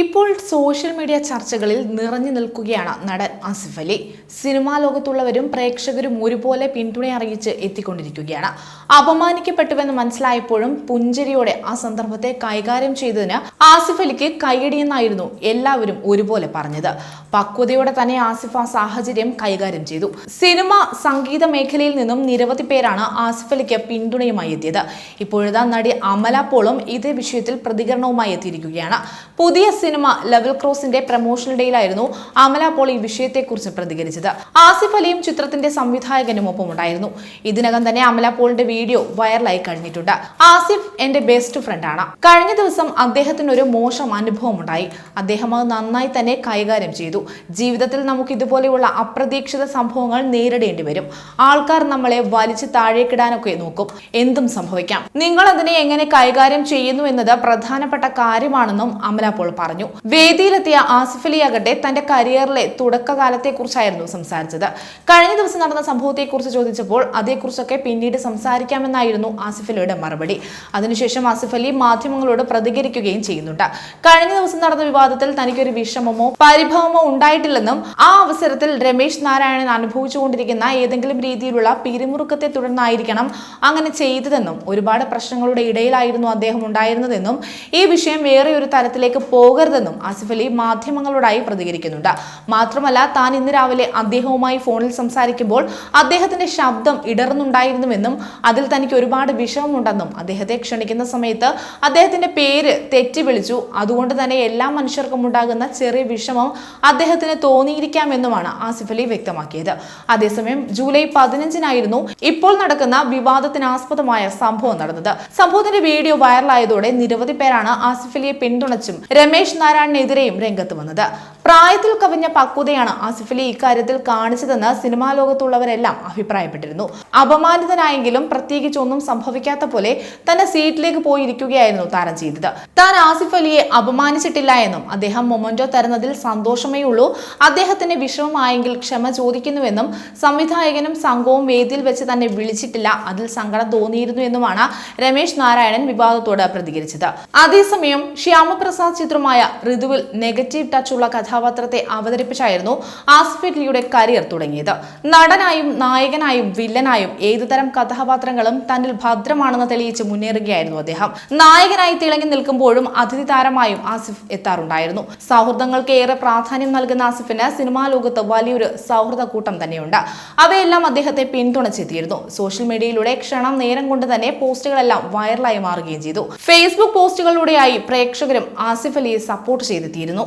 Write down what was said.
ഇപ്പോൾ social media ചർച്ചകളിൽ നിറഞ്ഞു നിൽക്കുകയാണ് നടൻ ആസിഫ് അലി. സിനിമാ ലോകത്തുള്ളവരും പ്രേക്ഷകരും ഒരുപോലെ പിന്തുണ അറിയിച്ച് എത്തിക്കൊണ്ടിരിക്കുകയാണ്. അപമാനിക്കപ്പെട്ടുവെന്ന് മനസ്സിലായപ്പോഴും പുഞ്ചിരിയോടെ ആ സന്ദർഭത്തെ കൈകാര്യം ചെയ്തതിന് ആസിഫ് അലിക്ക് കൈയടിയെന്നായിരുന്നു എല്ലാവരും ഒരുപോലെ പറഞ്ഞത്. പക്വതയോടെ തന്നെ ആസിഫ് ആ സാഹചര്യം കൈകാര്യം ചെയ്തു. സിനിമ സംഗീത മേഖലയിൽ നിന്നും നിരവധി പേരാണ് ആസിഫ് അലിക്ക് പിന്തുണയുമായി എത്തിയത്. ഇപ്പോഴത്തെ നടി അമല പോളും ഇതേ വിഷയത്തിൽ പ്രതികരണവുമായി എത്തിയിരിക്കുകയാണ്. പുതിയ സിനിമ ലെവൽ ക്രോസിന്റെ പ്രമോഷനിടയിലായിരുന്നു അമല പോൾ ഈ വിഷയത്തെക്കുറിച്ച് പ്രതികരിച്ചത്. ആസിഫ് അലിയും ചിത്രത്തിന്റെ സംവിധായകനും ഒപ്പം ഉണ്ടായിരുന്നു ഇതിനകം തന്നെ അമല പോളിന്റെ വീഡിയോ വൈറലായി കഴിഞ്ഞിട്ടുണ്ട്. ആസിഫ് എന്റെ ബെസ്റ്റ് ഫ്രണ്ട് ആണ്. കഴിഞ്ഞ ദിവസം അദ്ദേഹത്തിന് ഒരു മോശം അനുഭവം ഉണ്ടായി അദ്ദേഹം അത് നന്നായി തന്നെ കൈകാര്യം ചെയ്തു. ജീവിതത്തിൽ നമുക്ക് ഇതുപോലെയുള്ള അപ്രതീക്ഷിത സംഭവങ്ങൾ നേരിടേണ്ടി വരും. ആൾക്കാർ നമ്മളെ വലിച്ചു താഴേക്കിടാനൊക്കെ നോക്കും. എന്തും സംഭവിക്കാം. നിങ്ങൾ അതിനെ എങ്ങനെ കൈകാര്യം ചെയ്യുന്നു എന്നത് പ്രധാനപ്പെട്ട കാര്യമാണെന്നും അമല പോൾ പറഞ്ഞു. വേദിയിലെത്തിയ ആസിഫ് അലി തന്റെ കരിയറിലെ തുടക്കകാലത്തെ കുറിച്ചായിരുന്നു സംസാരിച്ചത്. കഴിഞ്ഞ ദിവസം നടന്ന സംഭവത്തെക്കുറിച്ച് ചോദിച്ചപ്പോൾ അതേക്കുറിച്ചൊക്കെ പിന്നീട് സംസാരിക്കാമെന്നായിരുന്നു ആസിഫ് അലിയുടെ മറുപടി. അതിനുശേഷം ആസിഫ് അലി മാധ്യമങ്ങളോട് പ്രതികരിക്കുകയും ചെയ്യുന്നുണ്ട്. കഴിഞ്ഞ ദിവസം നടന്ന വിവാദത്തിൽ തനിക്കൊരു വിഷമമോ പരിഭവമോ ഉണ്ടായിട്ടില്ലെന്നും ആ അവസരത്തിൽ രമേശ് നാരായണൻ അനുഭവിച്ചുകൊണ്ടിരിക്കുന്ന ഏതെങ്കിലും രീതിയിലുള്ള പിരിമുറുക്കത്തെ തുടർന്നായിരിക്കണം അങ്ങനെ ചെയ്തതെന്നും ഒരുപാട് പ്രശ്നങ്ങളുടെ ഇടയിലായിരുന്നു അദ്ദേഹം ഉണ്ടായിരുന്നതെന്നും ഈ വിഷയം വേറെ ഒരു തലത്തിലേക്ക് പോകരുതെന്നും ആസിഫ് അലി മാധ്യമങ്ങളോടായി പ്രതികരിക്കുന്നുണ്ട്. മാത്രമല്ല താൻ ഇന്ന് രാവിലെ അദ്ദേഹവുമായി ഫോണിൽ സംസാരിക്കുമ്പോൾ അദ്ദേഹത്തിന്റെ ശബ്ദം ഇടർന്നുണ്ടായിരുന്നുവെന്നും അതിൽ തനിക്ക് ഒരുപാട് വിഷമമുണ്ടെന്നും അദ്ദേഹത്തെ ക്ഷണിക്കുന്ന സമയത്ത് അദ്ദേഹത്തിന്റെ പേര് തെറ്റി വിളിച്ചു അതുകൊണ്ട് തന്നെ എല്ലാ മനുഷ്യർക്കും ഉണ്ടാകുന്ന ചെറിയ വിഷമം അദ്ദേഹത്തിന് തോന്നിയിരിക്കാമെന്നുമാണ് ആസിഫ് അലി വ്യക്തമാക്കിയത്. അതേസമയം ജൂലൈ പതിനഞ്ചിനായിരുന്നു ഇപ്പോൾ നടക്കുന്ന വിവാദത്തിനാസ്പദമായ സംഭവം നടന്നത്. സംഭവത്തിന്റെ വീഡിയോ വൈറലായതോടെ നിരവധി പേരാണ് ആസിഫ് അലിയെ പിന്തുണച്ചും രമേശ് നാരായണനെതിരെയും രംഗത്ത് വന്നത്. പ്രായത്തിൽ കവിഞ്ഞ പക്വതയാണ് ആസിഫ് അലി ഇക്കാര്യത്തിൽ കാണിച്ചതെന്ന് സിനിമാ ലോകത്തുള്ളവരെല്ലാം അഭിപ്രായപ്പെട്ടിരുന്നു. അപമാനിതനായെങ്കിലും പ്രത്യേകിച്ച് ഒന്നും സംഭവിക്കാത്ത പോലെ തന്റെ സീറ്റിലേക്ക് പോയിരിക്കുകയായിരുന്നു താരം ചെയ്തത്. താൻ ആസിഫ് അലിയെ അപമാനിച്ചിട്ടില്ല എന്നും അദ്ദേഹം മൊമന്റോ തരുന്നതിൽ സന്തോഷമേ ഉള്ളൂ. അദ്ദേഹത്തിന് വിഷമമായെങ്കിൽ ക്ഷമ ചോദിക്കുന്നുവെന്നും സംവിധായകനും സംഘവും വേദിയിൽ വെച്ച് തന്നെ വിളിച്ചിട്ടില്ല. അതിൽ സങ്കടം തോന്നിയിരുന്നു എന്നുമാണ് രമേശ് നാരായണൻ വിവാദത്തോട് പ്രതികരിച്ചത്. അതേസമയം ശ്യാമപ്രസാദ് ചിത്രമായ ഋതുവിൽ നെഗറ്റീവ് ടച്ചുള്ള കഥാപാത്രത്തെ അവതരിപ്പിച്ചായിരുന്നു ആസ്ഫിഡ്ലിയുടെ കരിയർ തുടങ്ങിയത്. നടനായും നായകനായും വില്ലനായും ഏതുതരം കഥാപാത്രങ്ങളും തന്നിൽ ഭദ്രമാണെന്ന് തെളിയിച്ച് മുന്നേറുകയായിരുന്നു അദ്ദേഹം. നായകനായി തിളങ്ങി നിൽക്കുമ്പോഴും അതിഥി താരമായും ആസിഫ് എത്താറുണ്ടായിരുന്നു. സൗഹൃദങ്ങൾക്ക് ഏറെ പ്രാധാന്യം നൽകുന്ന ആസിഫിന് സിനിമാ ലോകത്ത് വലിയൊരു സൗഹൃദ കൂട്ടം തന്നെയുണ്ട്. അവയെല്ലാം അദ്ദേഹത്തെ പിന്തുണച്ചെത്തിയിരുന്നു. സോഷ്യൽ മീഡിയയിലൂടെ ക്ഷണം നേരം കൊണ്ട് തന്നെ പോസ്റ്റുകളെല്ലാം വൈറലായി മാറുകയും ചെയ്തു. ഫേസ്ബുക്ക് പോസ്റ്റുകളിലൂടെയായി പ്രേക്ഷകരും ആസിഫ് അലിയെ സപ്പോർട്ട് ചെയ്തെത്തിയിരുന്നു.